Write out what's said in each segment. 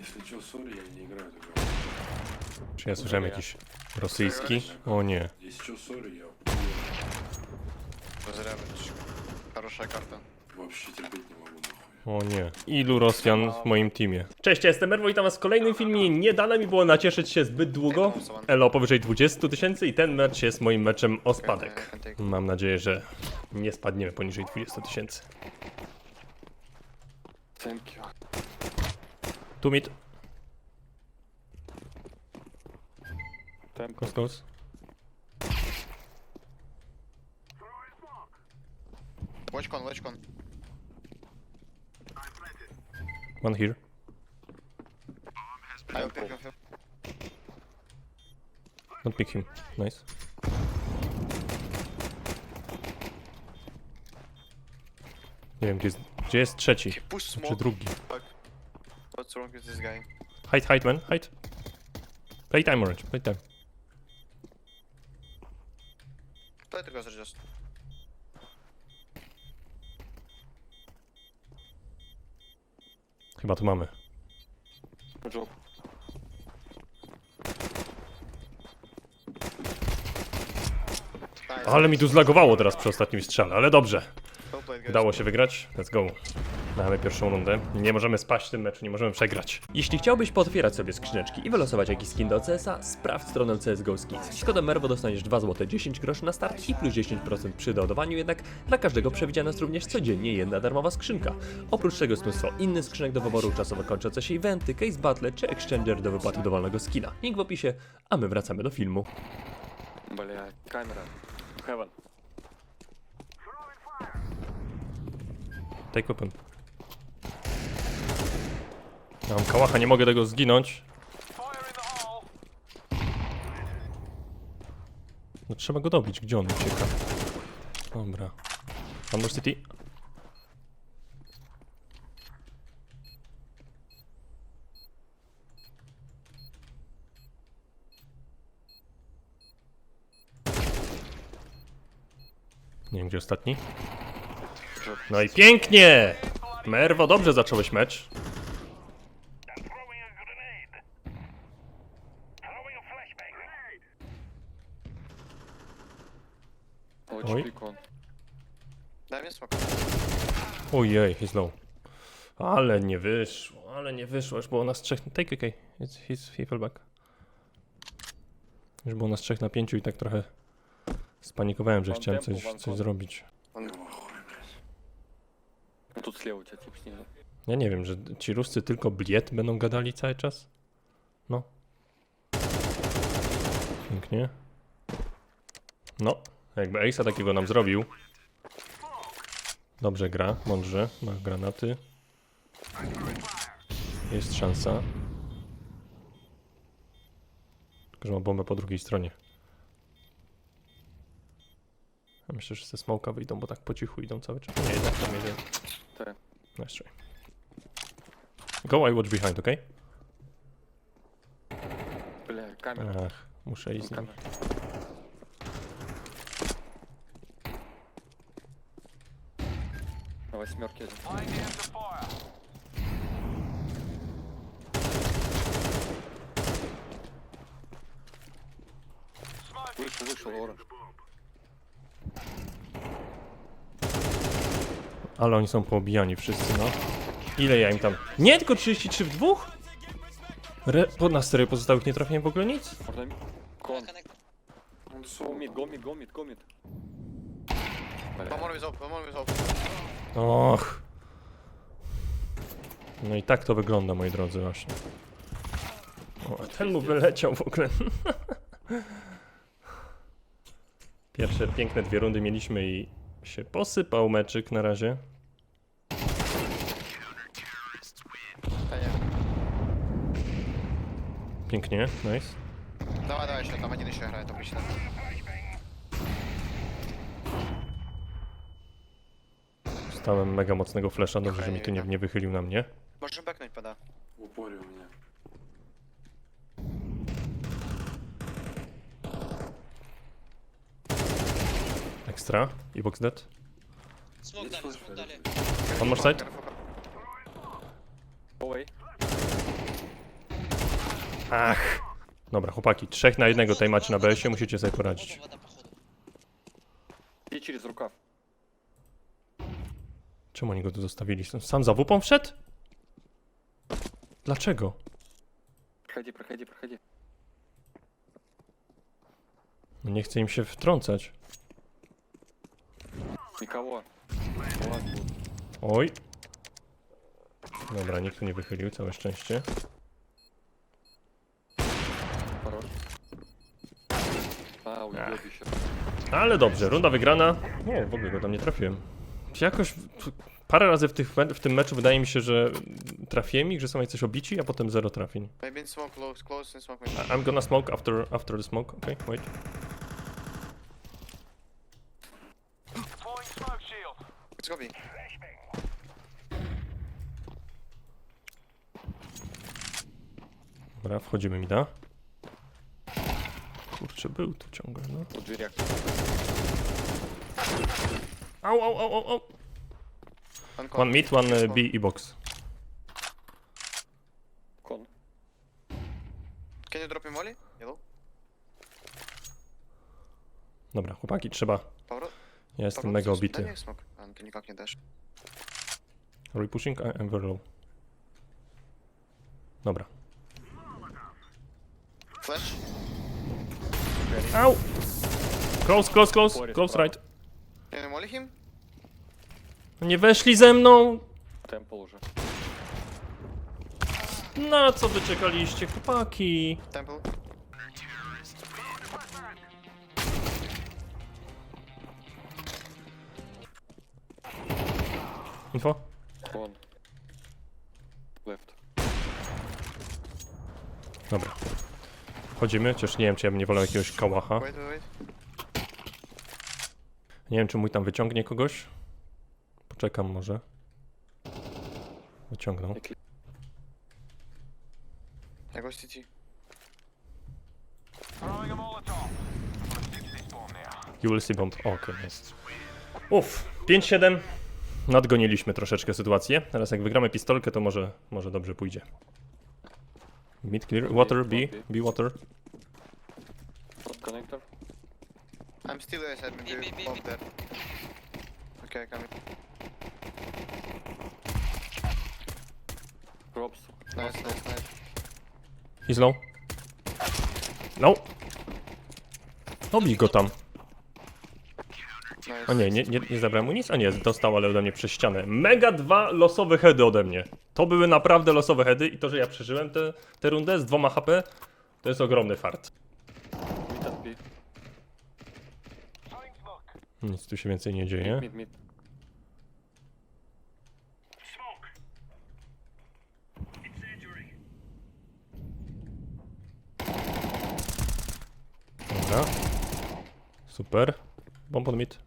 Если что, сори, я не играю в эту игру. Czy ja słyszałem jakiś rosyjski? O nie. Если что, сори, я Зря вытащил. Хорошая карта. вообще терпеть не могу нахуй. O nie. Ilu Rosjan w moim teamie? Cześć, ja jestem Erwo, witam was w kolejnym filmie. Nie dane mi było nacieszyć się zbyt długo. Elo powyżej 20 tysięcy i ten mecz jest moim meczem o spadek. Mam nadzieję, że nie spadniemy poniżej 20 tysięcy. Thank you. Tu mid. Thank Close, close. Watchcon, watchcon. One here. I will pick him. Don't pick him. Nice. Nie wiem, gdzie jest, gdzie jest trzeci? Push Czy smoke. drugi? Fuck. What's wrong with this guy? Hide, hide, man, hide. Playtime, orange, playtime. Play the just. Chyba tu mamy. Nice. Ale mi tu zlagowało teraz przy ostatnim strzale, ale dobrze. Guys. Udało się wygrać. Let's go. Mamy pierwszą rundę. Nie możemy spaść w tym meczu, nie możemy przegrać. Jeśli chciałbyś pootwierać sobie skrzyneczki i wylosować jakiś skin do CS-a, sprawdź stronę CSGO Skins. Z kodem MERWO dostaniesz 2 zł 10 groszy na start i plus 10% przy doładowaniu, jednak dla każdego przewidziana jest również codziennie jedna darmowa skrzynka. Oprócz tego jest mnóstwo innych skrzynek do wyboru, czasowo kończące się eventy, case battle czy exchanger do wypłaty dowolnego skina. Link w opisie, a my wracamy do filmu. Бля, камера. Heaven. Take weapon. Ja mam kałacha, nie mogę tego zginąć. No trzeba go dobić, gdzie on ucieka? Dobra. More city. Nie wiem, gdzie ostatni. No i pięknie! Merwo, dobrze zacząłeś mecz. Очень Ой. прикол. Дай мне смок. Ojej, he's low. Ale nie wyszło, ale nie wyszło, już było nas trzech... Take okay, It's, he's, he fell back. Już było nas trzech na pięciu i tak trochę spanikowałem, że One chciałem tempo, coś, one coś con. zrobić. Ну, Тут слева у тебя тип снизу. Ja nie wiem, że ci Ruscy tylko bliet będą gadali cały czas? No. Pięknie. No, Jakby Ace'a takiego nam zrobił. Dobrze gra, mądrze, ma granaty. Jest szansa. Tylko, że ma bombę po drugiej stronie. A myślę, że ze smoka wyjdą, bo tak po cichu idą cały czas. Nie, jednak tam jedzie. Nice try. Go, I watch behind, ok? Ach, muszę iść z. восьмерке один. Вышел, вышел, Ора. Ale oni są poobijani wszyscy, no. Ile ja im tam... Nie, tylko 33 w dwóch? Re... Po, na serio pozostałych nie trafiłem w ogóle nic? Можно ми- Кон. Он Go сол. mid, go mid, go mid, go mid. One Бля, more with op, one more with op. Och. No i tak to wygląda, moi drodzy, właśnie. O, ten mu wyleciał w ogóle. Pierwsze piękne dwie rundy mieliśmy i się posypał meczyk na razie. Pięknie, nice. Dawaj, dawaj, śledla, będzie się grać, to myślę. Stałem mega mocnego flasha, dobrze, że mi tu nie, nie wychylił na mnie. Можешь бэкнуть, пода. В упоре у меня. Ekstra. I box dead. Смог дали, смог дали. One more side. Careful, careful. go away. Ach. Dobra, chłopaki, trzech na jednego tutaj macie na BS-ie, musicie sobie poradzić. Вода, походу. И через рукав. Czemu oni go tu zostawili? Sam za wupą wszedł? Dlaczego? Проходи, проходи, проходи. No nie chcę im się wtrącać. Никого. Ладно, вот. Oj. Dobra, nikt tu nie wychylił, całe szczęście. Хорош. А, уебище. Ale dobrze, runda wygrana. Nie, w ogóle go tam nie trafiłem. jakoś parę razy w, tych, w tym meczu wydaje mi się, że trafiłem ich, że są coś obici, a potem zero trafień. I'm gonna smoke after, after the smoke, okay, wait. Dobra, wchodzimy mi da. Kurczę, był tu ciągle, no. Po drzwiach. Au, au, au, au, au. One mid, one e, B i box. Con. Can you drop me molly? Yellow. Dobra, chłopaki, trzeba. Powrót. Ja jestem powrót. mega obity. jak smok. A, no, ty nikak nie dasz. Repushing, I am very low. Dobra. Flash. Au! Close, close, close, close right. No nie weszli ze mną! Na co wy czekaliście, chłopaki? Temple. Info? One. Left. Dobra. Chodzimy, chociaż nie wiem, czy ja bym nie wolał jakiegoś kałacha. Wait, wait. Nie wiem, czy mój tam wyciągnie kogoś. Poczekam może. Wyciągnął. Ja go CT. You will see bomb. Okej, jest. Uff, 5-7. Nadgoniliśmy troszeczkę sytuację. Teraz jak wygramy pistolkę, to może, może dobrze pójdzie. Mid clear. Water, B. B water. still there, said maybe me, me, bomb Okay, coming. Props. Nice, nice, nice. He's low. No! no Obij go tam. O nie, nie, nie, nie zabrałem mu nic? A nie, dostał ale ode mnie przez ścianę. Mega dwa losowe heady ode mnie. To były naprawdę losowe heady i to, że ja przeżyłem tę rundę z dwoma HP, to jest ogromny fart. Nic tu się więcej nie dzieje. Mid, mid. Dobra. Super. Bomb on mid.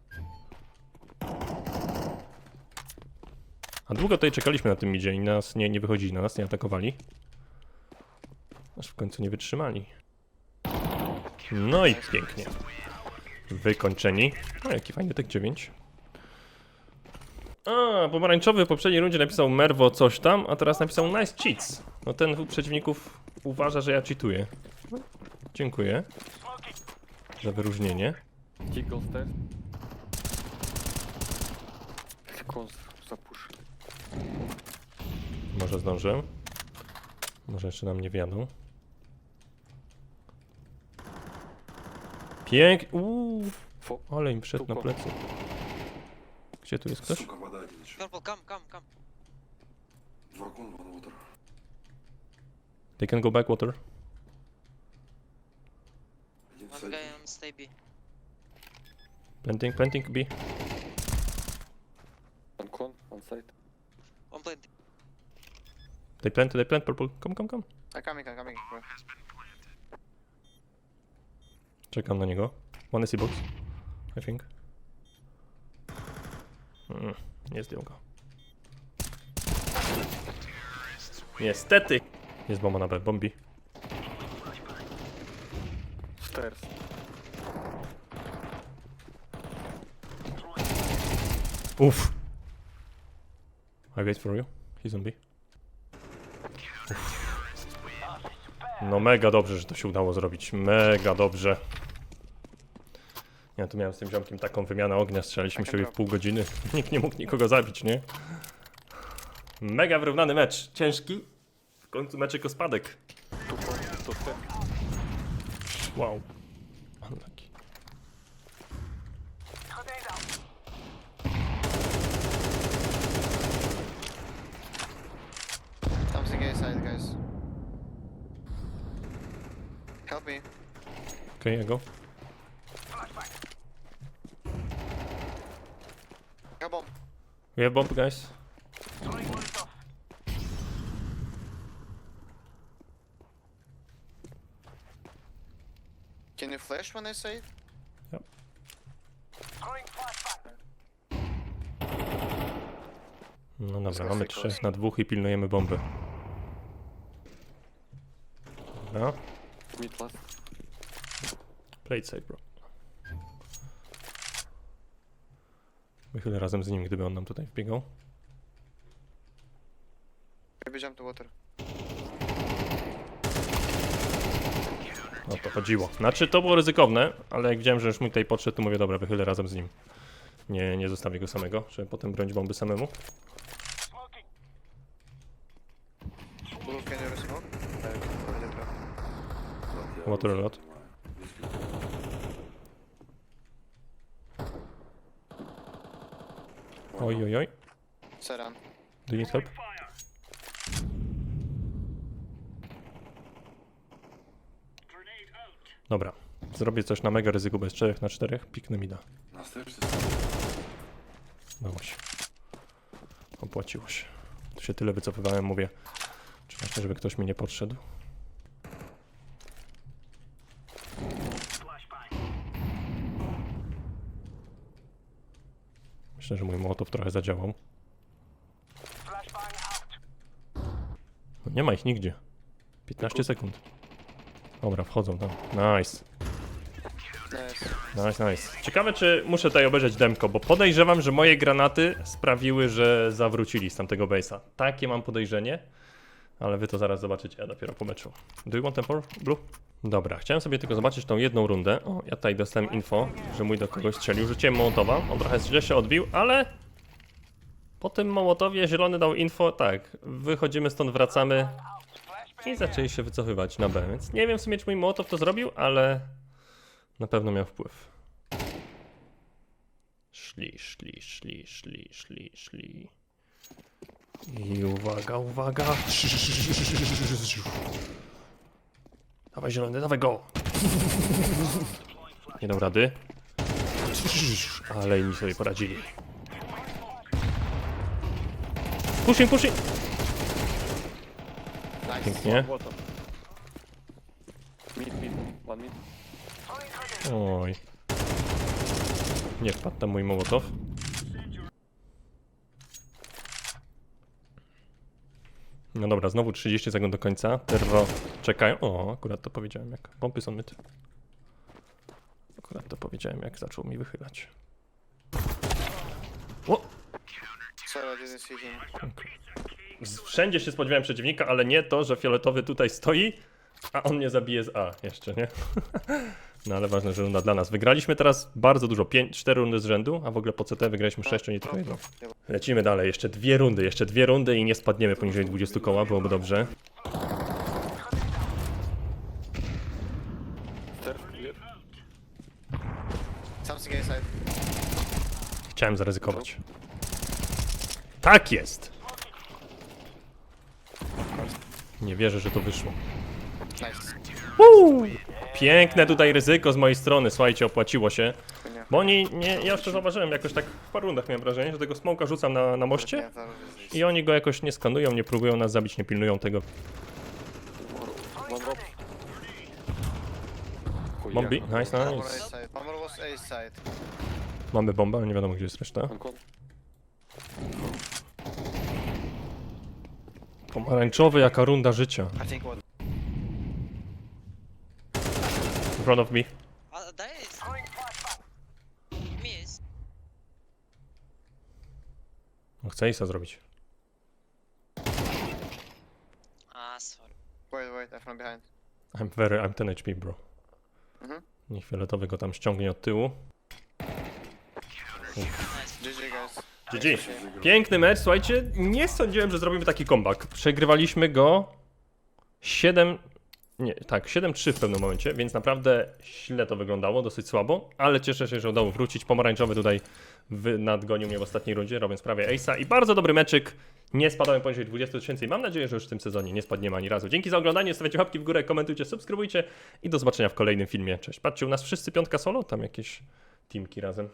A długo tutaj czekaliśmy na tym midzie i nas nie, nie wychodzili na nas, nie atakowali. Aż w końcu nie wytrzymali. No i pięknie wykończeni. O, jaki fajny tek 9. A, pomarańczowy w poprzedniej rundzie napisał Merwo coś tam, a teraz napisał Nice Cheats. No ten przeciwników uważa, że ja cheatuję. Dziękuję za wyróżnienie. Może zdążę. Może jeszcze nam nie wiadomo. Pięk... Uuu, Фо. ale im wszedł na Tupо. plecy. Gdzie tu jest ktoś? Сука, вода один еще. Purple, come, come, come. Два кон, ван вотер. They can go back water. Один One сзади. guy on stay B. Planting, planting B. Он кон, он сайт. One plant. They plant, they plant purple. Come, come, come. I'm coming, I'm coming. bro. Czekam na niego. One is box. I think. Mm, nie zdjął go. Niestety. Jest bomba na B, bombi. Stairs. Uff. I wait for you. He's on B. No mega dobrze, że to się udało zrobić. Mega dobrze. Ja tu miałem z tym ziomkiem taką wymianę ognia, strzelaliśmy siebie w pół godziny. Nikt nie mógł nikogo zabić, nie? Mega wyrównany mecz. Ciężki. W końcu meczek o spadek. Wow. Unlucky. Something A side, guys. Help me. Okej, okay, go. Go bomb. We have bomb, guys. Can you flash when I say it? No dobra, mamy trzech na dwóch i pilnujemy bomby. Last. Play it safe, bro. Wychylę razem z nim, gdyby on nam tutaj wbiegał. Jump to water. O to chodziło. Znaczy, to było ryzykowne, ale jak widziałem, że już mój tutaj podszedł, to mówię, dobra, wychylę razem z nim. Nie, nie zostawię go samego, żeby potem bronić bomby samemu. Blue, can you resmoke? Water lot. Oj, oj, oj. Seran. Do you need help? Dobra. Zrobię coś na mega ryzyku bez 4 na 4. Piknę mi da. Na stairs Dało się. Opłaciło się. Tu się tyle wycofywałem, mówię. Czy właśnie, żeby ktoś mi nie podszedł? Myślę, że mój mołotow trochę zadziałał. No nie ma ich nigdzie. 15 sekund. Dobra, wchodzą tam. Nice. Nice. Nice. Ciekawe, czy muszę tutaj obejrzeć demko, bo podejrzewam, że moje granaty sprawiły, że zawrócili z tamtego base'a. Takie mam podejrzenie, ale wy to zaraz zobaczycie dopiero po meczu. Do you want tempo, blue? Dobra, chciałem sobie tylko zobaczyć tą jedną rundę. O, ja tutaj dostałem info, że mój do kogoś strzelił. Rzuciłem Mołotowa, on trochę źle się odbił, ale po tym Mołotowie zielony dał info, tak, wychodzimy stąd, wracamy i zaczęli się wycofywać na B, więc nie wiem w sumie, czy mój Mołotow to zrobił, ale na pewno miał wpływ. Szli, szli, szli, szli, szli, szli. I uwaga, uwaga. Dawaj zielony, dawaj go. Nie dał rady. Ale inni sobie poradzili. Pushing, pushing. Pięknie. Oj. Nie wpadł tam mój mołotow. No dobra, znowu 30 sekund do końca. Terro czekają. O, akurat to powiedziałem jak. Pompy są myty. Akurat to powiedziałem jak zaczął mi wychylać. O! Z- Wszędzie się spodziewałem przeciwnika, ale nie to, że fioletowy tutaj stoi, a on nie zabije z A jeszcze, nie? No ale ważne, że runda dla nas. Wygraliśmy teraz bardzo dużo, 5, 4 rundy z rzędu, a w ogóle po CT wygraliśmy 6, nie tylko. Lecimy dalej, jeszcze dwie rundy, jeszcze dwie rundy i nie spadniemy poniżej 20 koła, byłoby dobrze. Chciałem zaryzykować. Tak jest! Nie wierzę, że to wyszło. Nice. Piękne tutaj ryzyko z mojej strony, słuchajcie, opłaciło się. Bo oni, nie, ja to zauważyłem, jakoś tak w paru rundach miałem wrażenie, że tego smoka rzucam na, na moście i oni go jakoś nie skanują, nie próbują nas zabić, nie pilnują tego. One. Bombi, nice, nice. A side. One more was A side. Mamy bombę, ale nie wiadomo gdzie jest reszta. Pomarańczowy, jaka runda życia. I think what? Front of me. Uh, that is. Miss. No, Chcę Isa zrobić. Ah, sorry. Wait, wait, I'm from behind. I'm very, I'm 10 HP, bro. Mhm. Niech fioletowy go tam ściągnie od tyłu. GG guys. GG. Piękny mecz, słuchajcie, nie sądziłem, że zrobimy taki comeback. Przegrywaliśmy go 7... Nie, tak, 7-3 w pewnym momencie, więc naprawdę źle to wyglądało, dosyć słabo, ale cieszę się, że udało wrócić. Pomarańczowy tutaj nadgonił mnie w ostatniej rundzie, robiąc prawie ace'a i bardzo dobry meczyk. Nie spadałem poniżej 20 tysięcy i mam nadzieję, że już w tym sezonie nie spadniemy ani razu. Dzięki za oglądanie, stawiajcie łapki w górę, komentujcie, subskrybujcie i do zobaczenia w kolejnym filmie. Cześć. Patrzcie, u nas wszyscy piątka solo, tam jakieś teamki razem.